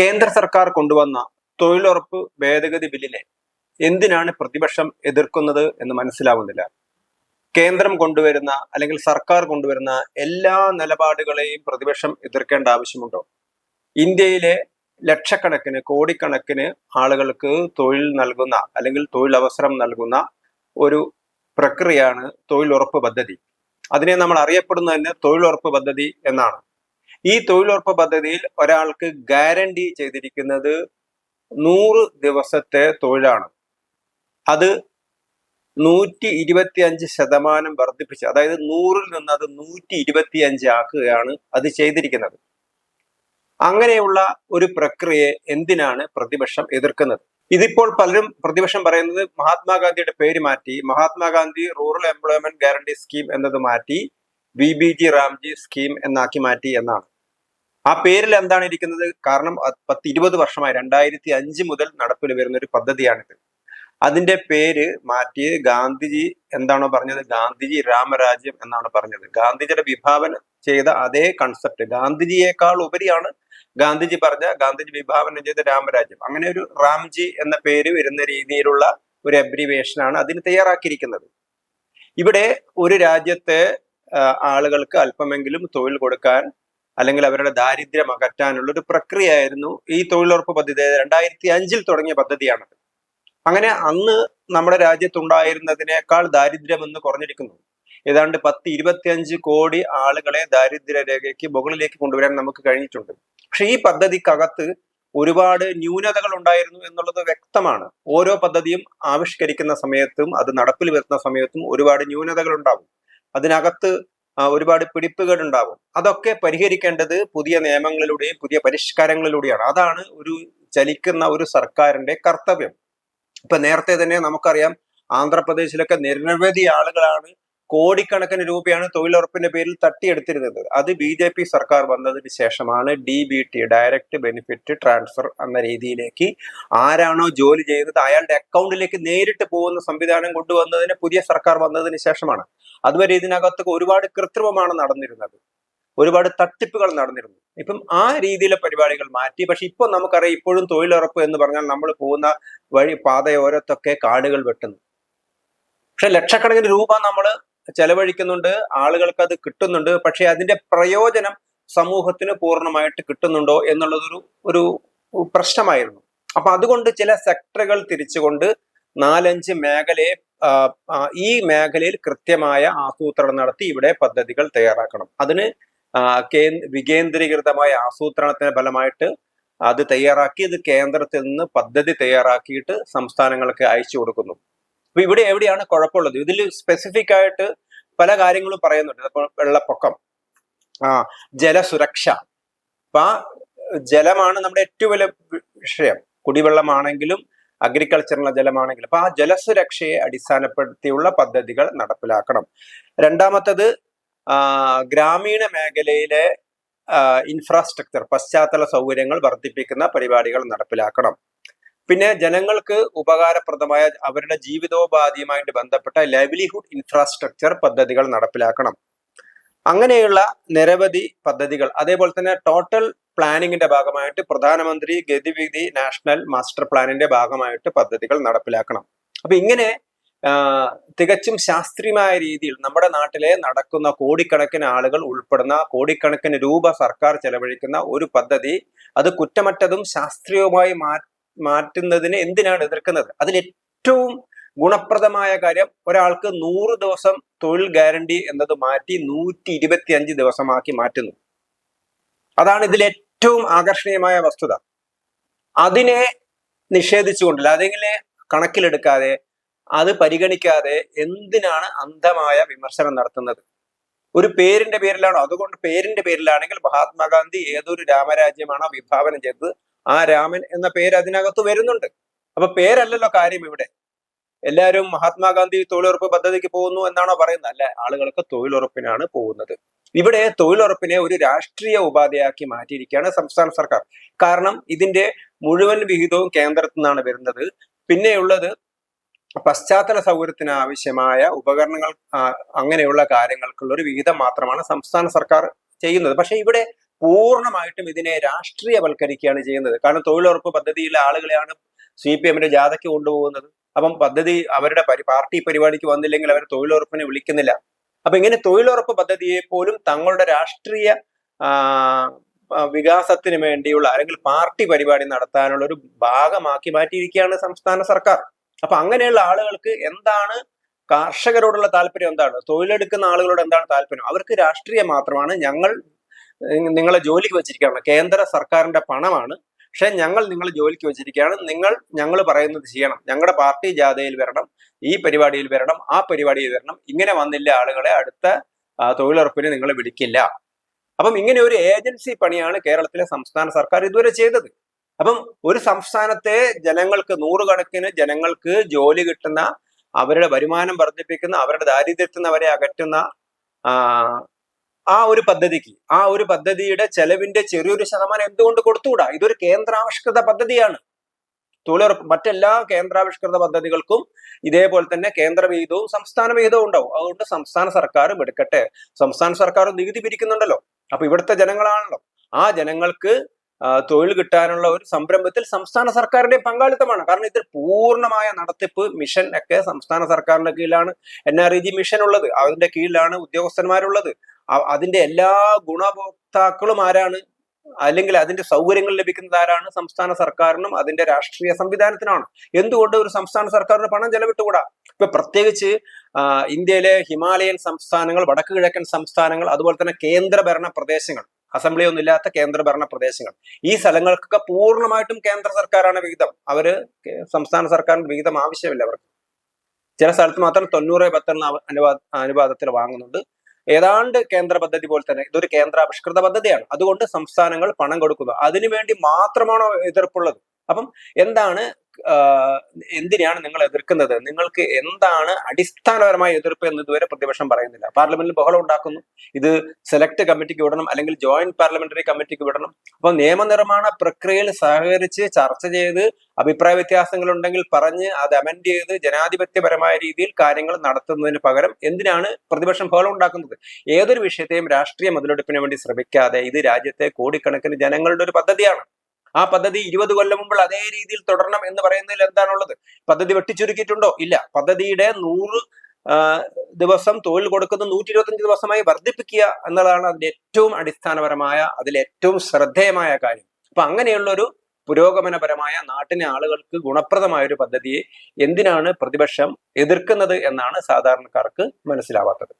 കേന്ദ്ര സർക്കാർ കൊണ്ടുവന്ന തൊഴിലുറപ്പ് ഭേദഗതി ബില്ലിനെ എന്തിനാണ് പ്രതിപക്ഷം എതിർക്കുന്നത് എന്ന് മനസ്സിലാവുന്നില്ല. കേന്ദ്രം കൊണ്ടുവരുന്ന അല്ലെങ്കിൽ സർക്കാർ കൊണ്ടുവരുന്ന എല്ലാ നിലപാടുകളെയും പ്രതിപക്ഷം എതിർക്കേണ്ട ആവശ്യമുണ്ടോ? ഇന്ത്യയിലെ ലക്ഷക്കണക്കിന് കോടിക്കണക്കിന് ആളുകൾക്ക് തൊഴിൽ നൽകുന്ന അല്ലെങ്കിൽ തൊഴിലവസരം നൽകുന്ന ഒരു പ്രക്രിയയാണ് തൊഴിലുറപ്പ് പദ്ധതി. അതിനെ നമ്മൾ അറിയപ്പെടുന്നത് തന്നെ തൊഴിലുറപ്പ് പദ്ധതി എന്നാണ്. ഈ തൊഴിലുറപ്പ് പദ്ധതിയിൽ ഒരാൾക്ക് ഗ്യാരണ്ടി ചെയ്തിരിക്കുന്നത് നൂറ് ദിവസത്തെ തൊഴിലാണ്. അത് നൂറ്റി ഇരുപത്തി അഞ്ച് ശതമാനം വർദ്ധിപ്പിച്ച് അതായത് നൂറിൽ നിന്ന് അത് നൂറ്റി ഇരുപത്തി അഞ്ച് ആക്കുകയാണ് അത് ചെയ്തിരിക്കുന്നത്. അങ്ങനെയുള്ള ഒരു പ്രക്രിയയെ എന്തിനാണ് പ്രതിപക്ഷം എതിർക്കുന്നത്? ഇതിപ്പോൾ പലരും പ്രതിപക്ഷം പറയുന്നത് മഹാത്മാഗാന്ധിയുടെ പേര് മാറ്റി Mahatma Gandhi rural employment guarantee scheme എന്നത് മാറ്റി B B G Ramji scheme എന്നാക്കി മാറ്റി എന്നാണ്. ആ പേരിൽ എന്താണ് ഇരിക്കുന്നത്? കാരണം പത്ത് ഇരുപത് വർഷമായി രണ്ടായിരത്തി അഞ്ച് മുതൽ നടപ്പിൽ വരുന്ന ഒരു പദ്ധതിയാണിത്. അതിന്റെ പേര് മാറ്റി ഗാന്ധിജി എന്താണോ പറഞ്ഞത്? ഗാന്ധിജി രാമരാജ്യം എന്നാണ് പറഞ്ഞത്. ഗാന്ധിജിയുടെ വിഭാവനം ചെയ്ത അതേ കൺസെപ്റ്റ് ഗാന്ധിജിയേക്കാൾ ഉപരിയാണ് ഗാന്ധിജി പറഞ്ഞ ഗാന്ധിജി വിഭാവനം ചെയ്ത രാമരാജ്യം. അങ്ങനെ ഒരു റാംജി എന്ന പേര് വരുന്ന രീതിയിലുള്ള ഒരു അബ്രിവേഷനാണ് അതിന് തയ്യാറാക്കിയിരിക്കുന്നത്. ഇവിടെ ഒരു രാജ്യത്തെ ആളുകൾക്ക് അല്പമെങ്കിലും തൊഴിൽ കൊടുക്കാൻ അല്ലെങ്കിൽ അവരുടെ ദാരിദ്ര്യം അകറ്റാനുള്ള ഒരു പ്രക്രിയയായിരുന്നു ഈ തൊഴിലുറപ്പ് പദ്ധതി. രണ്ടായിരത്തി അഞ്ചിൽ തുടങ്ങിയ പദ്ധതിയാണത്. അങ്ങനെ അന്ന് നമ്മുടെ രാജ്യത്തുണ്ടായിരുന്നതിനേക്കാൾ ദാരിദ്ര്യം എന്ന് കുറഞ്ഞിരിക്കുന്നു. ഏതാണ്ട് പത്ത് ഇരുപത്തിയഞ്ച് കോടി ആളുകളെ ദാരിദ്ര്യ രേഖയ്ക്ക് മുകളിലേക്ക് കൊണ്ടുവരാൻ നമുക്ക് കഴിഞ്ഞിട്ടുണ്ട്. പക്ഷെ ഈ പദ്ധതിക്കകത്ത് ഒരുപാട് ന്യൂനതകൾ ഉണ്ടായിരുന്നു എന്നുള്ളത് വ്യക്തമാണ്. ഓരോ പദ്ധതിയും ആവിഷ്കരിക്കുന്ന സമയത്തും അത് നടപ്പിൽ വരുന്ന സമയത്തും ഒരുപാട് ന്യൂനതകൾ ഉണ്ടാവും. അതിനകത്ത് ഒരുപാട് പിടിപ്പുകൾ ഉണ്ടാകും അതൊക്കെ പരിഹരിക്കേണ്ടത് പുതിയ നിയമങ്ങളിലൂടെയും പുതിയ പരിഷ്കാരങ്ങളിലൂടെയാണ്. അതാണ് ഒരു ചലിക്കുന്ന ഒരു സർക്കാരിന്റെ കർത്തവ്യം. ഇപ്പൊ നേരത്തെ തന്നെ നമുക്കറിയാം ആന്ധ്രാപ്രദേശിലൊക്കെ നിരവധി ആളുകളാണ് കോടിക്കണക്കിന് രൂപയാണ് തൊഴിലുറപ്പിന്റെ പേരിൽ തട്ടിയെടുത്തിരുന്നത്. അത് ബി ജെ പി സർക്കാർ വന്നതിന് ശേഷമാണ് D B T direct benefit transfer എന്ന രീതിയിലേക്ക് ആരാണോ ജോലി ചെയ്യുന്നത് അയാളുടെ അക്കൗണ്ടിലേക്ക് നേരിട്ട് പോകുന്ന സംവിധാനം കൊണ്ടുവന്നതിന് പുതിയ സർക്കാർ വന്നതിന് ശേഷമാണ്. അതുവരെ ഇതിനകത്ത് ഒരുപാട് കൃത്രിമമാണ് നടന്നിരുന്നത്. ഒരുപാട് തട്ടിപ്പുകൾ നടന്നിരുന്നു. ഇപ്പം ആ രീതിയിലെ പരിപാടികൾ മാറ്റി. പക്ഷെ ഇപ്പൊ നമുക്കറിയാം ഇപ്പോഴും തൊഴിലുറപ്പ് എന്ന് പറഞ്ഞാൽ നമ്മൾ പോകുന്ന വഴി പാതയോരത്തൊക്കെ കാടുകൾ വെട്ടുന്നു. പക്ഷെ ലക്ഷക്കണക്കിന് രൂപ നമ്മൾ ചെലവഴിക്കുന്നുണ്ട് ആളുകൾക്ക് അത് കിട്ടുന്നുണ്ട് പക്ഷെ അതിന്റെ പ്രയോജനം സമൂഹത്തിന് പൂർണമായിട്ട് കിട്ടുന്നുണ്ടോ എന്നുള്ളതൊരു ഒരു പ്രശ്നമായിരുന്നു. അപ്പൊ അതുകൊണ്ട് ചില സെക്ടറുകൾ തിരിച്ചുകൊണ്ട് നാലഞ്ച് മേഖലയെ ഈ മേഖലയിൽ കൃത്യമായ ആസൂത്രണം നടത്തി ഇവിടെ പദ്ധതികൾ തയ്യാറാക്കണം. അതിന് വികേന്ദ്രീകൃതമായ ആസൂത്രണത്തിന്റെ ഫലമായിട്ട് അത് തയ്യാറാക്കി ഇത് കേന്ദ്രത്തിൽ നിന്ന് പദ്ധതി തയ്യാറാക്കിയിട്ട് സംസ്ഥാനങ്ങൾക്ക് അയച്ചു കൊടുക്കുന്നു. അപ്പൊ ഇവിടെ എവിടെയാണ് കുഴപ്പമുള്ളത്? ഇതിൽ സ്പെസിഫിക് ആയിട്ട് പല കാര്യങ്ങളും പറയുന്നുണ്ട്. അപ്പോൾ വെള്ളപ്പൊക്കം ആ ജലസുരക്ഷ. അപ്പൊ ജലമാണ് നമ്മുടെ ഏറ്റവും വലിയ വിഷയം. കുടിവെള്ളമാണെങ്കിലും അഗ്രികൾച്ചറിനുള്ള ജലമാണെങ്കിലും. അപ്പൊ ആ ജലസുരക്ഷയെ അടിസ്ഥാനപ്പെടുത്തിയുള്ള പദ്ധതികൾ നടപ്പിലാക്കണം. രണ്ടാമത്തത് ഗ്രാമീണ മേഖലയിലെ ഇൻഫ്രാസ്ട്രക്ചർ പശ്ചാത്തല സൗകര്യങ്ങൾ വർദ്ധിപ്പിക്കുന്ന പരിപാടികൾ നടപ്പിലാക്കണം. പിന്നെ ജനങ്ങൾക്ക് ഉപകാരപ്രദമായ അവരുടെ ജീവിതോപാധിയുമായിട്ട് ബന്ധപ്പെട്ട ലൈവ്ലിഹുഡ് ഇൻഫ്രാസ്ട്രക്ചർ പദ്ധതികൾ നടപ്പിലാക്കണം. അങ്ങനെയുള്ള നിരവധി പദ്ധതികൾ അതേപോലെ തന്നെ ടോട്ടൽ പ്ലാനിങ്ങിന്റെ ഭാഗമായിട്ട് പ്രധാനമന്ത്രി ഗതിവിധി നാഷണൽ മാസ്റ്റർ പ്ലാനിന്റെ ഭാഗമായിട്ട് പദ്ധതികൾ നടപ്പിലാക്കണം. അപ്പൊ ഇങ്ങനെ തികച്ചും ശാസ്ത്രീയമായ രീതിയിൽ നമ്മുടെ നാട്ടിലെ നടക്കുന്ന കോടിക്കണക്കിന് ആളുകൾ ഉൾപ്പെടുന്ന കോടിക്കണക്കിന് രൂപ സർക്കാർ ചെലവഴിക്കുന്ന ഒരു പദ്ധതി അത് കുറ്റമറ്റതും ശാസ്ത്രീയവുമായി മാ മാറ്റുന്നതിന് എന്തിനാണ് എതിർക്കുന്നത്? അതിൽ ഏറ്റവും ഗുണപ്രദമായ കാര്യം ഒരാൾക്ക് നൂറ് ദിവസം തൊഴിൽ ഗ്യാരണ്ടി എന്നത് മാറ്റി നൂറ്റി ഇരുപത്തി അഞ്ച് ദിവസമാക്കി മാറ്റുന്നു. അതാണ് ഇതിൽ ഏറ്റവും ആകർഷണീയമായ വസ്തുത. അതിനെ നിഷേധിച്ചുകൊണ്ടില്ല അതിനെ കണക്കിലെടുക്കാതെ അത് പരിഗണിക്കാതെ എന്തിനാണ് അന്ധമായ വിമർശനം നടത്തുന്നത്? ഒരു പേരിന്റെ പേരിലാണോ? അതുകൊണ്ട് പേരിന്റെ പേരിലാണെങ്കിൽ മഹാത്മാഗാന്ധി ഏതൊരു രാമരാജ്യമാണോ വിഭാവനം ചെയ്തത്? ആ രാമൻ എന്ന പേര് അതിനകത്ത് വരുന്നുണ്ട്. അപ്പൊ പേരല്ലല്ലോ കാര്യം ഇവിടെ. എല്ലാവരും മഹാത്മാഗാന്ധി തൊഴിലുറപ്പ് പദ്ധതിക്ക് പോകുന്നു എന്നാണോ പറയുന്നത്? അല്ല? ആളുകൾക്ക് തൊഴിലുറപ്പിനാണ് പോകുന്നത്. ഇവിടെ തൊഴിലുറപ്പിനെ ഒരു രാഷ്ട്രീയ ഉപാധിയാക്കി മാറ്റിയിരിക്കുകയാണ് സംസ്ഥാന സർക്കാർ. കാരണം ഇതിന്റെ മുഴുവൻ വിഹിതവും കേന്ദ്രത്തിൽ നിന്നാണ് വരുന്നത്. പിന്നെയുള്ളത് പശ്ചാത്തല സൗകര്യത്തിന് ആവശ്യമായ ഉപകരണങ്ങൾ അങ്ങനെയുള്ള കാര്യങ്ങൾക്കുള്ള ഒരു വിഹിതം മാത്രമാണ് സംസ്ഥാന സർക്കാർ ചെയ്യുന്നത്. പക്ഷെ ഇവിടെ പൂർണമായിട്ടും ഇതിനെ രാഷ്ട്രീയവൽക്കരിക്കുകയാണ് ചെയ്യുന്നത്. കാരണം തൊഴിലുറപ്പ് പദ്ധതിയിലെ ആളുകളെയാണ് സി പി എമ്മിന്റെ ജാഥയ്ക്ക് കൊണ്ടുപോകുന്നത്. അപ്പം പദ്ധതി അവരുടെ പാർട്ടി പരിപാടിക്ക് വന്നില്ലെങ്കിൽ അവർ തൊഴിലുറപ്പിനെ വിളിക്കുന്നില്ല. അപ്പൊ ഇങ്ങനെ തൊഴിലുറപ്പ് പദ്ധതിയെ പോലും തങ്ങളുടെ രാഷ്ട്രീയ വികാസത്തിന് വേണ്ടിയുള്ള അല്ലെങ്കിൽ പാർട്ടി പരിപാടി നടത്താനുള്ള ഒരു ഭാഗമാക്കി മാറ്റിയിരിക്കുകയാണ് സംസ്ഥാന സർക്കാർ. അപ്പൊ അങ്ങനെയുള്ള ആളുകൾക്ക് എന്താണ് കർഷകരോടുള്ള താല്പര്യം? എന്താണ്? തൊഴിലെടുക്കുന്ന ആളുകളോട് എന്താണ് താല്പര്യം? അവർക്ക് രാഷ്ട്രീയം മാത്രമാണ്. ഞങ്ങൾ നിങ്ങളെ ജോലിക്ക് വെച്ചിരിക്കുകയാണ്. കേന്ദ്ര സർക്കാരിന്റെ പണമാണ്. പക്ഷെ ഞങ്ങൾ നിങ്ങൾ ജോലിക്ക് വെച്ചിരിക്കുകയാണ്. നിങ്ങൾ ഞങ്ങൾ പറയുന്നത് ചെയ്യണം. ഞങ്ങളുടെ പാർട്ടി ജാഥയിൽ വരണം. ഈ പരിപാടിയിൽ വരണം. ആ പരിപാടിയിൽ വരണം. ഇങ്ങനെ വന്നില്ല ആളുകളെ അടുത്ത തൊഴിലുറപ്പിന് നിങ്ങൾ വിളിക്കില്ല. അപ്പം ഇങ്ങനെ ഒരു ഏജൻസി പണിയാണ് കേരളത്തിലെ സംസ്ഥാന സർക്കാർ ഇതുവരെ ചെയ്തത്. അപ്പം ഒരു സംസ്ഥാനത്തെ ജനങ്ങൾക്ക് നൂറുകണക്കിന് ജനങ്ങൾക്ക് ജോലി കിട്ടുന്ന അവരുടെ വരുമാനം വർദ്ധിപ്പിക്കുന്ന അവരുടെ ദാരിദ്ര്യത്തിൽ നിന്ന് അവരെ അകറ്റുന്ന ആ, ഒരു പദ്ധതിക്ക് ആ ഒരു പദ്ധതിയുടെ ചെലവിന്റെ ചെറിയൊരു ശതമാനം എന്തുകൊണ്ട് കൊടുത്തുകൂടാ? ഇതൊരു കേന്ദ്രാവിഷ്കൃത പദ്ധതിയാണ്. തൊഴിലുറപ്പ് മറ്റെല്ലാ കേന്ദ്രാവിഷ്കൃത പദ്ധതികൾക്കും ഇതേപോലെ തന്നെ കേന്ദ്ര വിഹിതവും സംസ്ഥാന വിഹിതവും ഉണ്ടാവും. അതുകൊണ്ട് സംസ്ഥാന സർക്കാരും എടുക്കട്ടെ. സംസ്ഥാന സർക്കാരും നികുതി പിരിക്കുന്നുണ്ടല്ലോ. അപ്പൊ ഇവിടുത്തെ ജനങ്ങളാണല്ലോ. ആ ജനങ്ങൾക്ക് തൊഴിൽ കിട്ടാനുള്ള ഒരു സംരംഭത്തിൽ സംസ്ഥാന സർക്കാരിന്റെ പങ്കാളിത്തമാണ്. കാരണം ഇതിൽ പൂർണമായ നടത്തിപ്പ് മിഷൻ ഒക്കെ സംസ്ഥാന സർക്കാരിന്റെ കീഴിലാണ്. N R E G mission ഉള്ളത്. അതിന്റെ കീഴിലാണ് ഉദ്യോഗസ്ഥന്മാരുള്ളത്. അതിന്റെ എല്ലാ ഗുണഭോക്താക്കളും ആരാണ്? അല്ലെങ്കിൽ അതിന്റെ സൗകര്യങ്ങൾ ലഭിക്കുന്നത് ആരാണ്? സംസ്ഥാന സർക്കാരിനും അതിന്റെ രാഷ്ട്രീയ സംവിധാനത്തിനാണ്. എന്തുകൊണ്ട് ഒരു സംസ്ഥാന സർക്കാരിന് പണം ചെലവിട്ടുകൂടാ? ഇപ്പൊ പ്രത്യേകിച്ച് ഇന്ത്യയിലെ ഹിമാലയൻ സംസ്ഥാനങ്ങൾ വടക്ക് കിഴക്കൻ സംസ്ഥാനങ്ങൾ അതുപോലെ തന്നെ കേന്ദ്രഭരണ പ്രദേശങ്ങൾ. അസംബ്ലി ഒന്നും ഇല്ലാത്ത കേന്ദ്രഭരണ പ്രദേശങ്ങൾ. ഈ സ്ഥലങ്ങൾക്കൊക്കെ പൂർണമായിട്ടും കേന്ദ്ര സർക്കാരാണ് വിഹിതം. അവർ സംസ്ഥാന സർക്കാരിന്റെ വിഹിതം ആവശ്യമില്ല അവർക്ക്. ചില സ്ഥലത്ത് മാത്രം തൊണ്ണൂറ് പത്തെണ്ണ അനുപാത അനുവാദത്തിൽ വാങ്ങുന്നുണ്ട്. ഏതാണ്ട് കേന്ദ്ര പദ്ധതി പോലെ തന്നെ ഇതൊരു കേന്ദ്രാവിഷ്കൃത പദ്ധതിയാണ്. അതുകൊണ്ട് സംസ്ഥാനങ്ങൾ പണം കൊടുക്കുന്നു അതിനുവേണ്ടി മാത്രമാണോ എതിർപ്പുള്ളത്? അപ്പം എന്താണ് എന്തിനാണ് നിങ്ങൾ എതിർക്കുന്നത്? നിങ്ങൾക്ക് എന്താണ് അടിസ്ഥാനപരമായ എതിർപ്പ് എന്ന് ഇതുവരെ പ്രതിപക്ഷം പറയുന്നില്ല. പാർലമെന്റിൽ ബഹളം ഉണ്ടാക്കുന്നു. ഇത് സെലക്ട് കമ്മിറ്റിക്ക് വിടണം. അല്ലെങ്കിൽ ജോയിന്റ് പാർലമെന്ററി കമ്മിറ്റിക്ക് വിടണം. അപ്പൊ നിയമനിർമ്മാണ പ്രക്രിയയിൽ സഹകരിച്ച് ചർച്ച ചെയ്ത് അഭിപ്രായ വ്യത്യാസങ്ങൾ ഉണ്ടെങ്കിൽ പറഞ്ഞ് അത് അമെൻഡ് ചെയ്ത് ജനാധിപത്യപരമായ രീതിയിൽ കാര്യങ്ങൾ നടത്തുന്നതിന് പകരം എന്തിനാണ് പ്രതിപക്ഷം ബഹളം ഉണ്ടാക്കുന്നത്? ഏതൊരു വിഷയത്തെയും രാഷ്ട്രീയ മുതലെടുപ്പിന് വേണ്ടി ശ്രമിക്കാതെ ഇത് രാജ്യത്തെ കോടിക്കണക്കിന് ജനങ്ങളുടെ ഒരു പദ്ധതിയാണ്. ആ പദ്ധതി ഇരുപത് കൊല്ലം മുമ്പ് അതേ രീതിയിൽ തുടരണം എന്ന് പറയുന്നതിൽ എന്താണുള്ളത്? പദ്ധതി വെട്ടിച്ചുരുക്കിയിട്ടുണ്ടോ? ഇല്ല. പദ്ധതിയുടെ നൂറ് ദിവസം തൊഴിൽ കൊടുക്കുന്ന നൂറ്റി ഇരുപത്തഞ്ച് ദിവസമായി വർദ്ധിപ്പിക്കുക എന്നുള്ളതാണ് അതിന്റെ ഏറ്റവും അടിസ്ഥാനപരമായ അതിൽ ഏറ്റവും ശ്രദ്ധേയമായ കാര്യം. അപ്പൊ അങ്ങനെയുള്ള ഒരു പുരോഗമനപരമായ നാട്ടിലെ ആളുകൾക്ക് ഗുണപ്രദമായ ഒരു പദ്ധതിയെ എന്തിനാണ് പ്രതിപക്ഷം എതിർക്കുന്നത് എന്നാണ് സാധാരണക്കാർക്ക് മനസ്സിലാവാത്തത്.